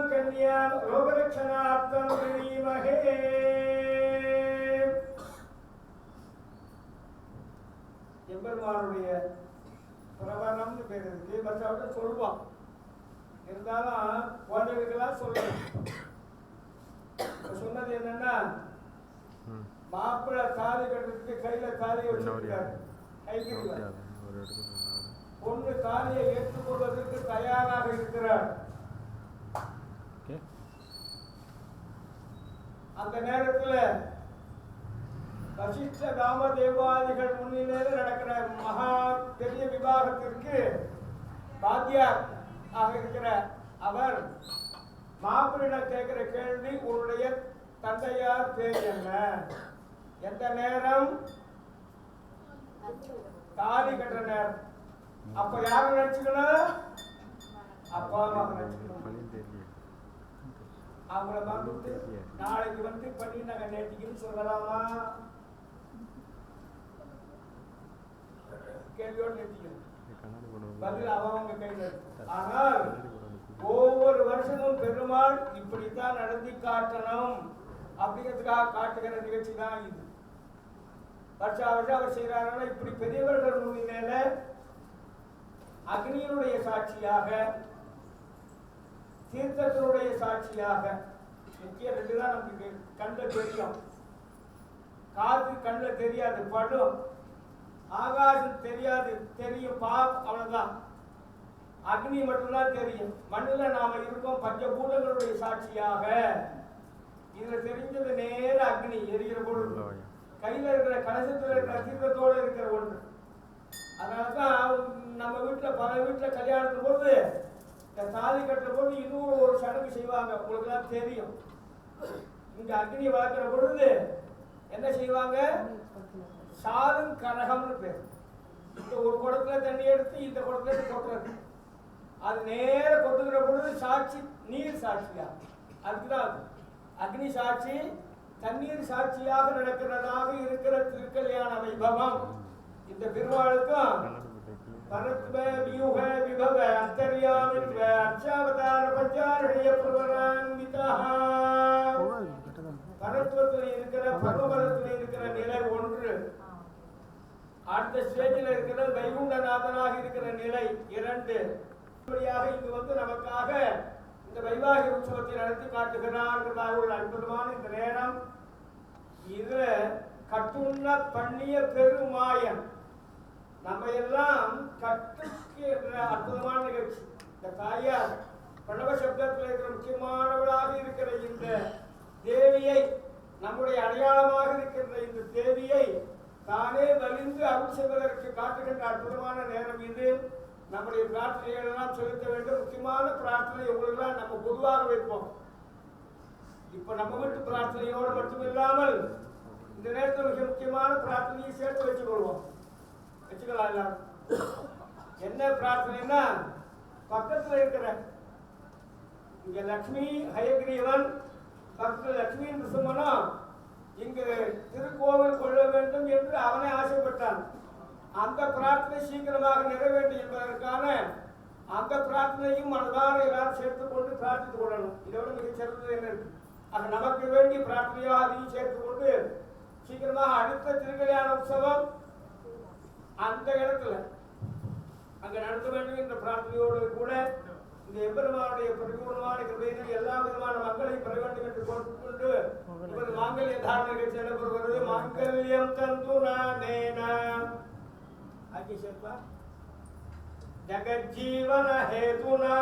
कन्या रोगरक्षणार्थं गृणीमहे எம்பெருமானுடைய பிரபலம்னு பேர் இருக்கு மற்றவங்க சொல்லுவான் இருந்தாலும் குழந்தைகளுக்கெல்லாம் சொல்லணும் இப்ப சொன்னது என்னன்னா மாப்பிள்ளை தாலி கட்டுறதுக்கு கையில தாலியை வச்சிருக்காரு கைகிரிவர் பொண்ணு தாலியை ஏற்றுக்கொள்வதற்கு தயாராக இருக்கிறார் அந்த நேரத்தில் வசிஷ்ட காமதேவாதிகள் முன்னிலையில் நடக்கிற மகா பெரிய விவாகத்திற்கு பாத்தியார் ஆக இருக்கிற அவர் மாப்பிள்ளிடம் கேட்கிற கேள்வி உன்னுடைய தந்தையார் பேர் என்ன? எந்த நேரம்? தாலி கட்டுற நேரம். அப்ப யார நினைச்சுக்கணும்? அப்பா அம்மா நினைச்சுக்கணும். அவங்கள மறந்துட்டு நாளைக்கு வந்து பண்ணி நாங்க நேற்றுக்குன்னு சொல்லலாமா? கேள்வியோடு நிறுத்திக்கணும் பதில் அவங்க கையில் ஆனால் ஒவ்வொரு வருஷமும் பெருமாள் இப்படித்தான் நடத்தி காட்டணும். அப்படிங்கிறதுக்காக காட்டுகிற நிகழ்ச்சி தான் இது. வருஷா வருஷம் அவர் செய்கிறாருன்னா இப்படி பெரியவர்கள் முன்னிலையில அக்னியினுடைய சாட்சியாக தீர்த்தத்தினுடைய சாட்சியாக. முக்கிய ரெண்டு தான் நமக்கு கண்ணில் தெரியும். காது கண்ணில் தெரியாது படும் ஆகாசம் தெரியாது தெரியும் பா அவ்வளவுதான். அக்னி மட்டும்தான் தெரியும். மண்ணில் நாம இருக்கோம் பஞ்சபூதங்களுடைய சாட்சியாக. இதுல தெரிஞ்சது நேர அக்னி எரிகிற பொழுது கையில இருக்கிற கலசத்துல இருக்கிற தீர்த்தத்தோடு இருக்கிற ஒன்று. அதனாலதான் நம்ம வீட்டுல பல வீட்டுல கல்யாணத்துக்கு போது இந்த தாலி கட்டுற போது இன்னொரு ஒரு சடங்கு செய்வாங்க. உங்களுக்கு எல்லாம் தெரியும். இங்க அக்னி வளர்க்கிற பொழுது என்ன செய்வாங்க? சாதும் கனகம்னு பேர். இந்த ஒரு குடத்துல தண்ணி எடுத்து இந்த குடத்துல எடுத்து கொட்டுறது. அது நேர கொட்டுகிற பொழுது சாட்சி நீர் சாட்சியா? அதுக்குதான் அது. அக்னி சாட்சி தண்ணீர் சாட்சியாக நடக்கிறதாக இருக்கிற திருக்கல்யாண வைபவம். இந்த பெருமாளுக்கும் பரத்வ வியூக விபவ அந்தர்யாமித்வ அர்ச்சாவதார பஞ்சாரணிய பிரபலான்விதா பரத்வத்தில் இருக்கிற பரமபதத்தில் இருக்கிற நிலை ஒன்று. அடுத்த ஸ்டேஜில் இருக்கிற வைகுண்டநாதனாக இருக்கிற நிலை இரண்டு. இப்படியாக இங்கு வந்து நமக்காக இந்த வைவாகிக உற்சவத்தை நடத்தி காட்டுகிறார்களாக உள்ள அற்புதமான இந்த நேரம். இதுல கட்டுண்ண பண்ணிய பெருமாயன். நம்ம எல்லாம் கட்டுக்கு அற்புதமான நிகழ்ச்சி. இந்த தாயார் பல்லவ சப்தத்தில் இருக்கிற முக்கியமானவளாக இருக்கிற இந்த தேவியை நம்முடைய அடையாளமாக இருக்கின்ற இந்த தேவியை தானே வலிந்து அருள் செய்வதற்கு காட்டுகின்ற அற்புதமான நேரம் இது. நம்முடைய பிரார்த்தனைகளெல்லாம் செலுத்த வேண்டும். முக்கியமான பிரார்த்தனை உங்களுக்கெல்லாம் நம்ம பொதுவாக வைப்போம். இப்ப நம்ம வீட்டு பிரார்த்தனையோடு மட்டும் இல்லாமல் இந்த நேரத்தில் மிக முக்கியமான பிரார்த்தனையை சேர்த்து வச்சுக்கொள்வோம். வச்சுக்கலாம் எல்லாம் என்ன பிரார்த்தனைன்னா பக்கத்துல இருக்கிற இங்க லக்ஷ்மி ஹயகிரீவன் பக்கத்தில் லக்ஷ்மி நரசிம்மனும் இங்கு திருக்கோவில் கொள்ள வேண்டும் என்று அவனே ஆசைப்பட்டான். அந்த பிரார்த்தனை சீக்கிரமாக நிறைவேற்றும் என்பதற்கான அந்த பிரார்த்தனையும் மனதார எல்லாரும் சேர்த்துக் கொண்டு பிரார்த்தித்துக் கொள்ளணும். இதோட மிகச் சிறந்தது என்ன அது நமக்கு வேண்டிய பிரார்த்தனையோ அதையும் சேர்த்துக் கொண்டு சீக்கிரமாக அடுத்த திருக்கல்யாண உற்சவம் அந்த இடத்துல அங்க நடத்த வேண்டும் என்ற பிரார்த்தனையோடு கூட இந்த எம்பெருமானுடைய பரிபூர்ணமான கிருபையினால் எல்லா விதமான மக்களையும் பெற வேண்டும் என்று கொண்டு இப்போது மாங்கல்ய தாரண நிகழ்ச்சி நடைபெறுகிறது மாங்கல்யம் தந்து நானேன ஆக்கி சேர்ப்பா. ஜகஜீவன ஹேதுனா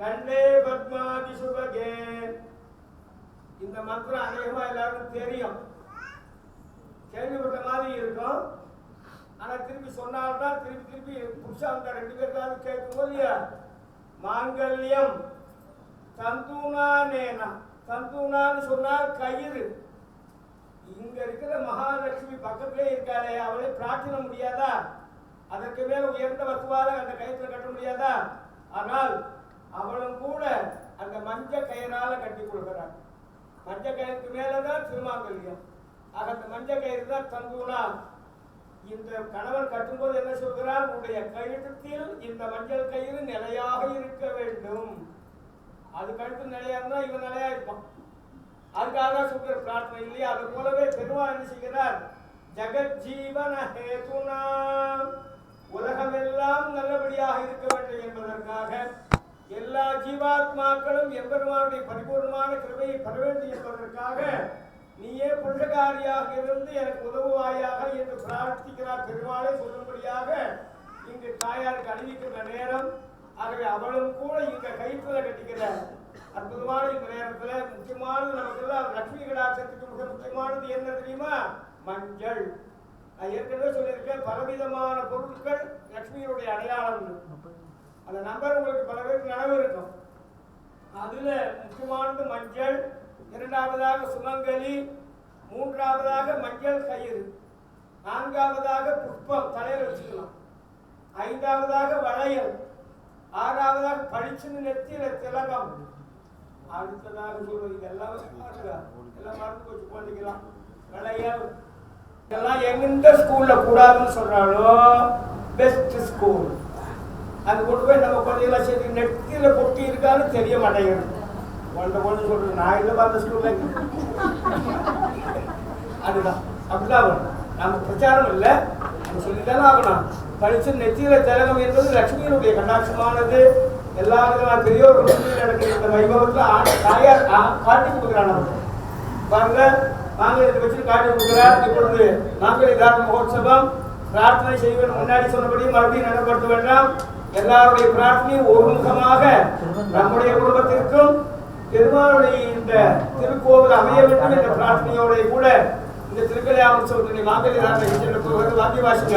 கண்டே பத்மாதி சுபகே இந்த மந்திரம் அநேகமா எல்லாருக்கும் தெரியும். கேள்விப்பட்ட மாதிரி இருக்கும். ஆனால் திருப்பி சொன்னால்தான் திருப்பி திருப்பி புருஷா அந்த ரெண்டு பேருக்காவது கேட்கும்போது மாங்கல்யம் தந்தூனா நேனா? தந்தூனான்னு சொன்னால் கயிறு. இங்க இருக்கிற மகாலட்சுமி பக்கத்திலே இருக்காளே அவளை பிரார்த்தனை முடியாதா? அதற்கு மேல உயர்ந்த வசுவால அந்த கயிற்றுல கட்ட முடியாதா? ஆனால் அவளும் கூட அந்த மஞ்ச கயிறால கட்டி கொடுக்கிறாள். மஞ்ச கயிறுக்கு மேலதான் திருமாங்கல்யம். ஆக அந்த மஞ்ச கயிறு தான் தங்குனா இந்த கணவன் கட்டும்போது என்ன சொல்கிறார்? உன்னுடைய கழுத்தில் இந்த மஞ்சள் கயிறு நிலையாக இருக்க வேண்டும். அது கழுத்து நிலையா இருந்தால் இவன் நிலையா இருப்பான். அதுக்காக தான் சொல்கிற பிரார்த்தனை இல்லையா? அது போலவே பெருமாள் என்ன செய்கிறார்? ஜெகத் ஜீவன ஹேதுனா உலகமெல்லாம் நல்லபடியாக இருக்க வேண்டும் என்பதற்காக எல்லா ஜீவாத்மாக்களும் எம்பெருமானுடைய பரிபூர்ணமான கிருமையை பெற வேண்டும் என்பதற்காக நீயே புருஷகாரியாக இருந்து எனக்கு உதவுவாயாக என்று பிரார்த்திக்கிறார் பெருமாளை சொல்லும்படியாக இங்கு தாயாருக்கு அணிவிக்கின்ற நேரம் ஆகவே அவளும் கூட இங்க கயிற்றுல கட்டிக்கிற அற்புதமான இந்த நேரத்துல முக்கியமானது நமக்கு எல்லாம் லட்சுமி கடாட்சத்துக்கு மிக முக்கியமானது என்ன தெரியுமா? மஞ்சள். நான் ஏற்கனவே சொல்லியிருக்கேன் பலவிதமான பொருட்கள் லட்சுமியுடைய அடையாளம் அந்த நம்பர் உங்களுக்கு பல பேருக்கு நினைவு இருக்கும். அதுல முக்கியமானது மஞ்சள் இரண்டாவதாக சுமங்கலி மூன்றாவதாக மஞ்சள் கயிறு நான்காவதாக புஷ்பம் தலையில் வச்சுக்கலாம். ஐந்தாவதாக வளையல் ஆறாவதாக பளிச்சுன்னு நெத்தியில திலகம். அடுத்ததாக சொல்வது இதெல்லாம் எல்லாம் மறந்து போச்சு பண்ணிக்கலாம் வளையல். இதெல்லாம் எந்த ஸ்கூல்ல கூடாதுன்னு சொல்றாளோ பெஸ்ட் ஸ்கூல் அது கொண்டு போய் நம்ம குழந்தைகளை சேர்த்து நெத்தியில கொட்டி இருக்கான்னு தெரிய மாட்டேங்குது. குழந்தை ஒன்று சொல்றது நான் இல்லை பார்த்த ஸ்கூல்ல அதுதான். அப்படிதான் ஆகணும். நம்ம பிரச்சாரம் இல்லை. நம்ம சொல்லித்தானே ஆகணும். படிச்சு நெத்தியில திலகம் என்பது லட்சுமியினுடைய கட்டாட்சமானது எல்லா விதமான பெரியோர் குடும்பத்தில் நடக்கிற இந்த வைபவத்தில் ஆ- தாயார் காட்டி கொடுக்குறான் நமக்கு பாருங்க இதை வச்சு காட்டி கொடுக்குறார். இப்பொழுது நாங்கள் தாரண மகோத்சவம் பிரார்த்தனை செய்வது முன்னாடி சொன்னபடி மறுபடியும் நடைபெறுத்த வேண்டாம். எல்லாருடைய பிரார்த்தனையும் ஒருமுகமாக நம்முடைய குடும்பத்திற்கும் பெருமாளுடைய இந்த திருக்கோவில் அமைய வேண்டும் என்ற பிரார்த்தனையோட கூட இந்த திருக்கல்யாண உற்சவத்தினை மாங்கல்ய தாரணை செல்ல போகிறது வாக்கிய வாசிங்க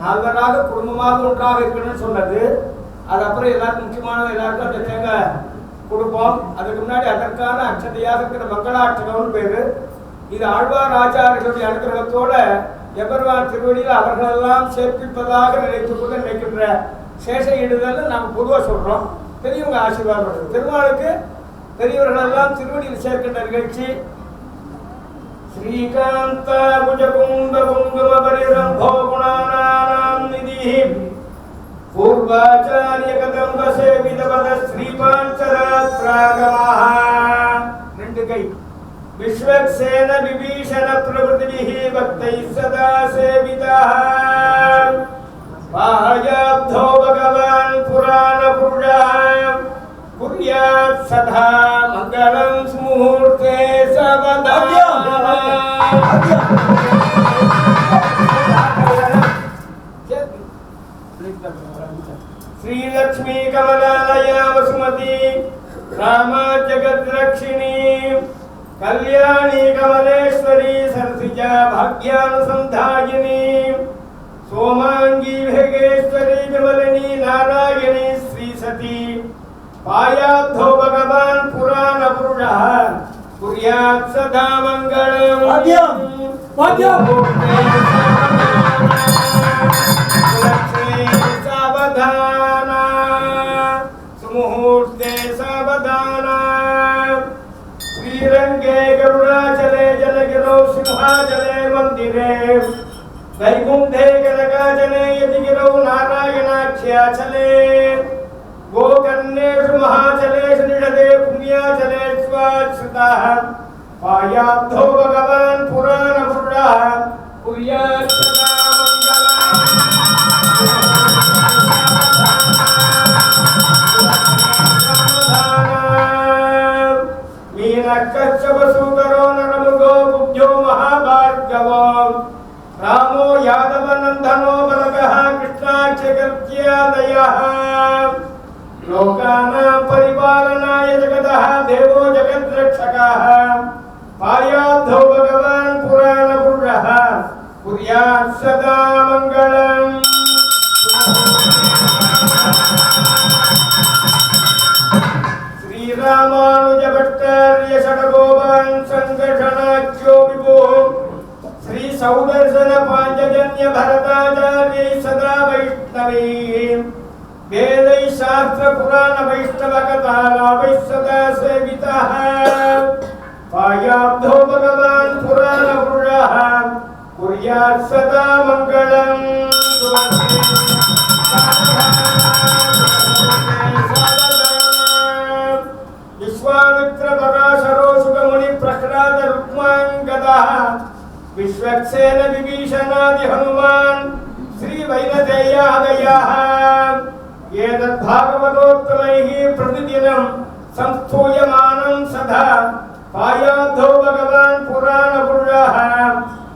நால்வராக குடும்பமாக ஒன்றாக இருக்கணும்னு சொன்னது. அது அப்புறம் எல்லாருக்கும் முக்கியமான எல்லாருக்கும் அந்த தேங்காய் கொடுப்போம். அதுக்கு முன்னாடி அதற்கான அச்சதையாக இருக்கிற மங்களாட்சகம்னு பேர். இது ஆழ்வார் ஆச்சாரர்களுடைய அனுகிரகத்தோட எபர்வான் திருவடியில் அவர்களெல்லாம் சேர்ப்பிப்பதாக நினைத்து கொண்டு நினைக்கின்ற சேஷ இடுதல் நாம் பொதுவாக சொல்கிறோம் பெரியவங்க ஆசீர்வாதம் திருமாலுக்கு பெரியவர்கள் எல்லாம் திருவடியில் சேர்க்கின்ற நிகழ்ச்சி श्रीकान्ताभुजकुम्भकुङ्कुमपरिरम्भोगुणानाम् निधिः पूर्वाचार्यकदम्बसेवितपद श्रीपाञ्चरात्रागमाः नण्डकै। विश्वक्सेन विभीषण प्रभृतिभिः भक्तैः सदा सेविताः। बाह्याब्धो भगवान् सदा Yeah. चलेश महाचलेश निषदे भूमिया चलेश्वाश्रिताः पायाब्धो भगवान् पुराणपुरुषः कुर्यात् कच्छपसूतरो नरमुखो बुद्ध्यो महाभार्गवो। रामो यादवनन्दनो लोकानां परिपालनाय जगतः देवो जगद्रक्षकः। पार्याद्धौ भगवान् पुराणपुरुषः कुर्यात् सदा मङ्गलम्। श्रीरामानुजभट्टार्यषडगोपान् सङ्घषणाख्यो विभुः। श्रीसौदर्शनपाञ्चजन्यभरताचार्यै सदा वैष्णवैः। वेदैः शास्त्र पुराण वैष्णव कथालाभैः सदा सेवितः पायाब्धो भगवान् पुराण पुरुषः कुर्यात् सदा मङ्गलम् विश्वामित्र पराशरो सुगमुनि प्रह्लाद रुक्माङ्गदः विश्वक्सेन विभीषणादि हनुमान् श्रीवैनतेयादयः। एतद्भागवतोत्तमैः प्रतिदिनं संस्थूयमानं सदा पायाद्धो भगवान् पुराणपुरुषः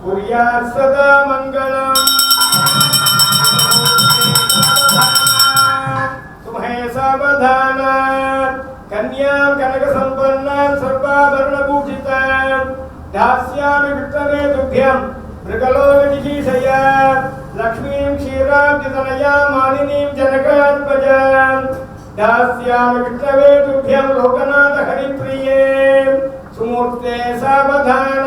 कुर्यात् सदा मङ्गलम्। तुम्हें सावधान कन्यां कनक संपन्नां सर्वाभरणभूषितां दास्यामि विष्णवे तुभ्यं मृगलोकजिगीषया लक्ष्मीं क्षीराब्धितनया मालिनीं जनकात्मजां दास्यामि विष्णवे लोकनाथ हरिप्रिये सुमूर्ते सावधान।